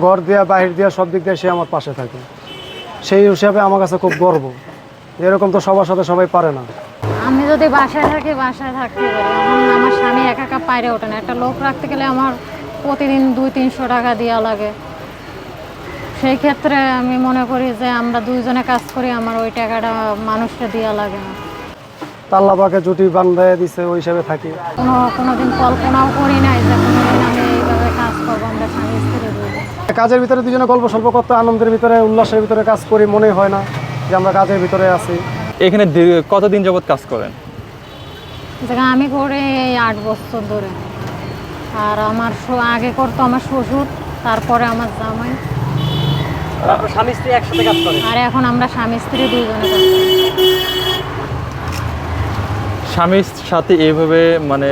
ঘর দিয়া বাহির দিয়া সব দিক দিয়ে সে আমার পাশে থাকে। সেই হিসাবে আমার কাছে খুব গর্ব। এরকম তো সবার সাথে সবাই পারে না। আমি যদি বাসায় থাকি বাসায় থাকতে পারি। আমার স্বামী একা একা পাইরে ওঠে না। একটা লোক রাখতে গেলে আমার প্রতিদিন দুই তিনশো টাকা দেওয়া লাগে। সেই ক্ষেত্রে আমি মনে করি যে আমরা দুইজনে কাজ করি আমার ওই টাকাটা মানুষকে দেওয়া লাগে না। তাল্লাপাকে জুটি বান্ধায় দিছে ওই হিসাবে থাকি। কোনো কোনোদিন কল্পনাও করি নাই যে কোনোদিন আমি এইভাবে কাজ করব আমরা স্বামী স্ত্রী কাজের ভিতরে দুজনে গল্প স্বল্প করতে আনন্দের ভিতরে উল্লাসের ভিতরে কাজ করি মনে হয় না যে আমরা কাজের ভিতরে আছি। এখানে কতদিন যাবত কাজ করেন? আমি করে এই আট বছর ধরে। আর আমার আগে করতো আমার শ্বশুর তারপরে আমার জামাই। স্বামী স্ত্রী একসাথে কাজ করে আর এখন আমরা স্বামী স্ত্রী দুইজনে কাজ স্বামীর সাথে এইভাবে মানে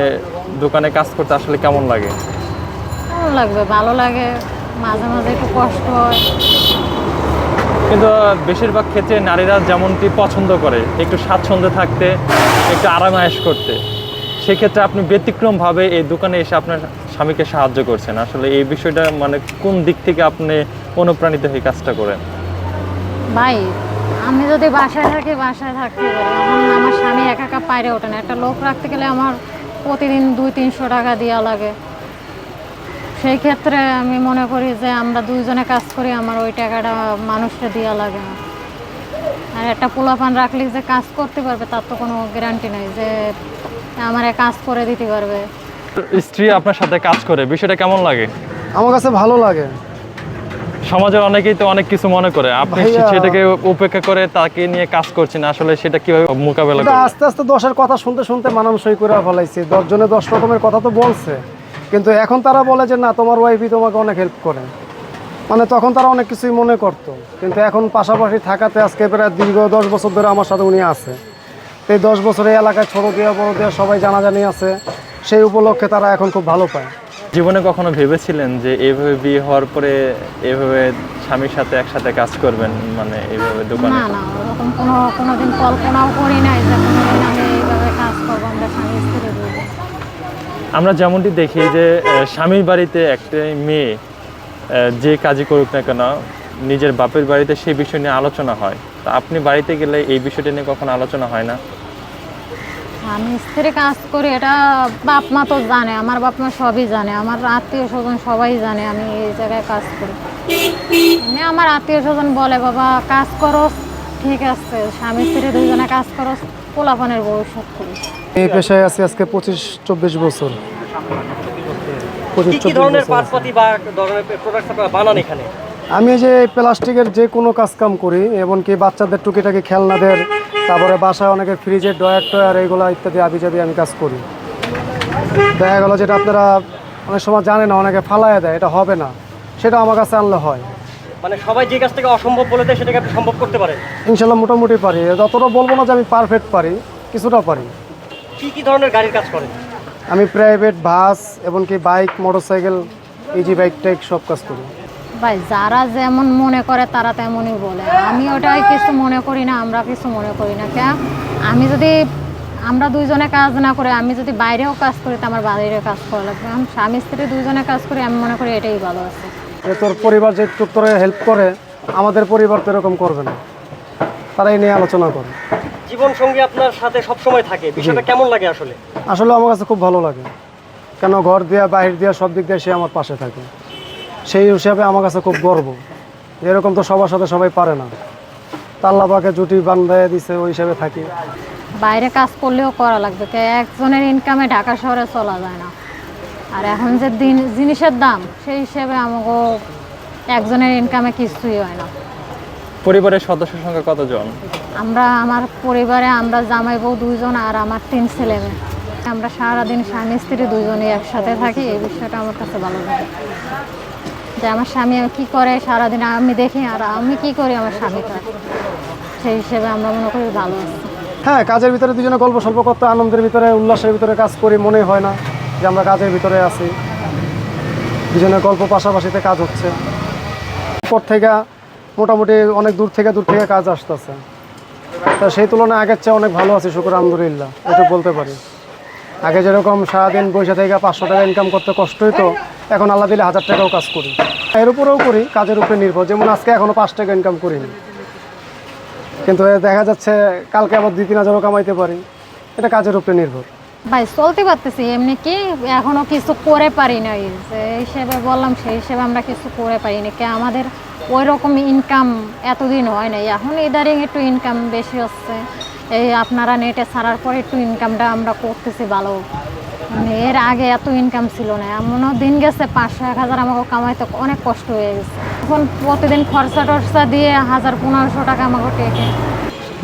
দোকানে কাজ করতে আসলে কেমন লাগে? ভালো লাগবে? ভালো লাগে। মাঝে মাঝে একটু কষ্ট হয়। কিন্তু বেশিরভাগ ক্ষেত্রে নারীরা যেমনটি পছন্দ করে একটু স্বাচ্ছন্দ্যে থাকতে একটু আরামায়েশ করতে সেক্ষেত্রে আপনি ব্যতিক্রমভাবে এই দোকানে এসে আপনার স্বামীকে সাহায্য করছেন। আসলে এই বিষয়টা মানে কোন দিক থেকে আপনি অনুপ্রাণিত হয়ে কাজটা করেন? ভাই আমি যদি বাসায় থাকি বাসায় থাকতে পারি। এখন আমার স্বামী একা একা পাইরে ওঠে না। একটা লোক রাখতে গেলে আমার প্রতিদিন দুই তিনশো টাকা দেওয়া লাগে। সেই ক্ষেত্রে আমি মনে করি যে আমরা দুইজনে কাজ করি আমার ওই টাকাটা মানুষকে দেওয়া লাগে না। আর একটা পোলাপান রাখলে যে কাজ করতে পারবে তার তো কোনো গ্যারান্টি নাই যে আমার কাজ করে দিতে পারবে। স্ত্রী আপনার সাথে কাজ করে বিষয়টা কেমন লাগে? আমার কাছে ভালো লাগে। সমাজের অনেকেই তো অনেক কিছু মনে করে। আপনি সেটাকে উপেক্ষা করে তাকে নিয়ে কাজ করছেন আসলে সেটা কীভাবে মোকাবেলা আস্তে আস্তে দশের কথা শুনতে শুনতে মানানসই করে ফেলাইছি। দশজনে দশ রকমের কথা তো বলছে। কিন্তু এখন তারা বলে যে না তোমার ওয়াইফই তোমাকে অনেক হেল্প করে। মানে তখন তারা অনেক কিছুই মনে করতো। কিন্তু এখন পাশাপাশি থাকাতে আজকে প্রায় দীর্ঘ দশ বছর ধরে আমার সাথে উনি আছে। তো এই দশ বছরে এলাকায় ছোটো দেওয়া বড় দেওয়া সবাই জানাজানি আছে। সেই উপলক্ষে তারা এখন খুব ভালো পায়। জীবনে কখনো ভেবেছিলেন যে এইভাবে বিয়ে হওয়ার পরে এইভাবে স্বামীর সাথে একসাথে কাজ করবেন? মানে এইভাবে দোকানে? না না ওরকম কোনো কোনোদিন কল্পনাও করি নাই যে কোনোদিন আমরা যেমনটি দেখি যে স্বামীর বাড়িতে একটা মেয়ে যে কাজই করুক না কেন, নিজের বাপের বাড়িতে সেই বিষয় নিয়ে আলোচনা হয়। তা আপনি বাড়িতে গেলে এই বিষয়টা নিয়ে কখনো আলোচনা হয় না? আমি স্ত্রী কাজ করি, এটা বাপ মা তো জানে, আমার বাপ মা সবই জানে, আমার আত্মীয় স্বজন সবাই জানে, আমি এই জায়গায় কাজ করি। মানে আমার আত্মীয় স্বজন বলে, বাবা, কাজ করো ঠিক আছে, স্বামী স্ত্রী দুইজনে কাজ করো পোলাপানের ভবিষ্যৎ করি এই পেশায় আছি আজকে পঁচিশ চব্বিশ বছর। কি কি ধরনের বছর। বা ধরনের প্রোডাক্ট আপনারা বানান এখানে? আমি যে প্লাস্টিকের যে কোনো কাজ কাম করি এমনকি বাচ্চাদের টুকিটাকি খেলনাদের তারপরে বাসায় অনেকে ফ্রিজের ডয়ার টয়ার এইগুলো ইত্যাদি আবি যাবি আমি কাজ করি। দেখা গেলো যেটা আপনারা অনেক সময় জানে না অনেকে ফালায় দেয় এটা হবে না। সেটা আমার কাছে আনলে হয়। মানে সবাই যে কাজটাকে অসম্ভব বলে দেয় সেটাকে আপনি সম্ভব করতে পারেন? ইনশাল্লাহ মোটামুটি পারি। যতটা বলব না যে আমি পারফেক্ট পারি কিছুটা পারি। কি কি ধরনের গাড়ির কাজ করেন? আমি প্রাইভেট বাস এমনকি বাইক মোটরসাইকেল ইজি বাইক টাইক সব কাজ করি। ভাই যারা যেমন মনে করে তারা তেমনই বলে। আমি ওটাই কিছু মনে করি না আমরা কিছু মনে করি না কেন আমি যদি আমরা দুইজনে কাজ না করে আমি যদি বাইরেও কাজ করি তো আমার বাইরে কাজ করা লাগবে। আমি স্বামী স্ত্রী দুইজনে কাজ করি আমি মনে করি এটাই ভালো আছে। তোর পরিবার যে একটু তোরে হেল্প করে আমাদের পরিবার তো এরকম করবে না। তারাই নিয়ে আলোচনা করে। জীবন সঙ্গী আপনার সাথে সব সময় থাকে বিষয়টা কেমন লাগে আসলে? আসলে আমার কাছে খুব ভালো লাগে। কেন ঘর দিয়া বাহির দিয়া সব দিক দিয়ে সে আমার পাশে থাকে। সেই হিসাবে আমার কাছে খুব গর্ব। এরকম তো সবার সাথে সবাই পারে না। তাল্লাপাকে জুটি বান্ধায় দিছে ওই হিসাবে থাকি। বাইরে কাজ করলেও করা লাগবে। কে একজনের ইনকামে ঢাকা শহরে চলা যায় না। আর এখন যে দিন জিনিসের দাম সেই হিসেবে আমাকে একজনের ইনকামে কিছুই হয় না। পরিবারের সদস্য সংখ্যা কতজন? আমরা আমার পরিবারে আমরা জামাই বউ দুইজন আর আমার তিন ছেলে মেয়ে। আমরা সারাদিন স্বামী স্ত্রী দুইজনই একসাথে থাকি, এই বিষয়টা আমার কাছে ভালো লাগে। যে আমার স্বামী কি করে সারাদিন আমি দেখি আর আমি কি করি আমার স্বামী করে। সেই হিসেবে আমরা মনে করি ভালো হ্যাঁ কাজের ভিতরে দুজনে গল্প স্বল্প করতে, আনন্দের ভিতরে, উল্লাসের ভিতরে কাজ করি মনে হয় না যে আমরা কাজের ভিতরে আছি। দুজনে গল্প পাশাপাশিতে কাজ হচ্ছে। পর থেকে মোটামুটি অনেক দূর থেকে দূর থেকে কাজ আসতেছে। তা সেই তুলনায় আগের চেয়ে অনেক ভালো আছে, শুকুর, আলহামদুলিল্লাহ। এটা বলতে পারি। আগে যেরকম সারাদিন বৈশা থেকে পাঁচশো টাকা ইনকাম করতে কষ্ট হতো এখন আল্লাহ দিলে হাজার টাকাও কাজ করি। এর উপরেও করি, কাজের উপরে নির্ভর। যেমন আজকে এখনও পাঁচ টাকা ইনকাম করিনি। কিন্তু দেখা যাচ্ছে কালকে আবার দুই, তিন হাজারও কামাইতে পারি। এটা কাজের উপরে নির্ভর। ভাই, চলতে পারতেছি, এমনি কি এখনও কিছু করে পারি নাই। যে হিসেবে বললাম, সেই হিসেবে আমরা কিছু করে পারি না কি, আমাদের ওই রকম ইনকাম এতদিন হয় নাই। এখন ইদারিং একটু ইনকাম বেশি হচ্ছে। এই আপনারা নেটে ছাড়ার পর একটু ইনকামটা আমরা করতেছি ভালো। মানে এর আগে এত ইনকাম ছিল না। এমনও দিন গেছে পাঁচশো এক হাজার আমাকে কামাইতে অনেক কষ্ট হয়ে গেছে। এখন প্রতিদিন খরচা টরচা দিয়ে হাজার পনেরোশো টাকা আমাকে টেকে।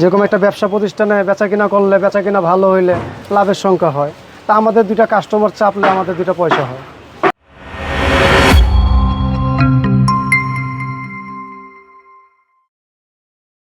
যেরকম একটা ব্যবসা প্রতিষ্ঠানে বেচা কিনা করলে বেচা কিনা ভালো হইলে লাভের সংখ্যা হয়। তা আমাদের দুইটা কাস্টমার চাপলে আমাদের দুইটা পয়সা হয়।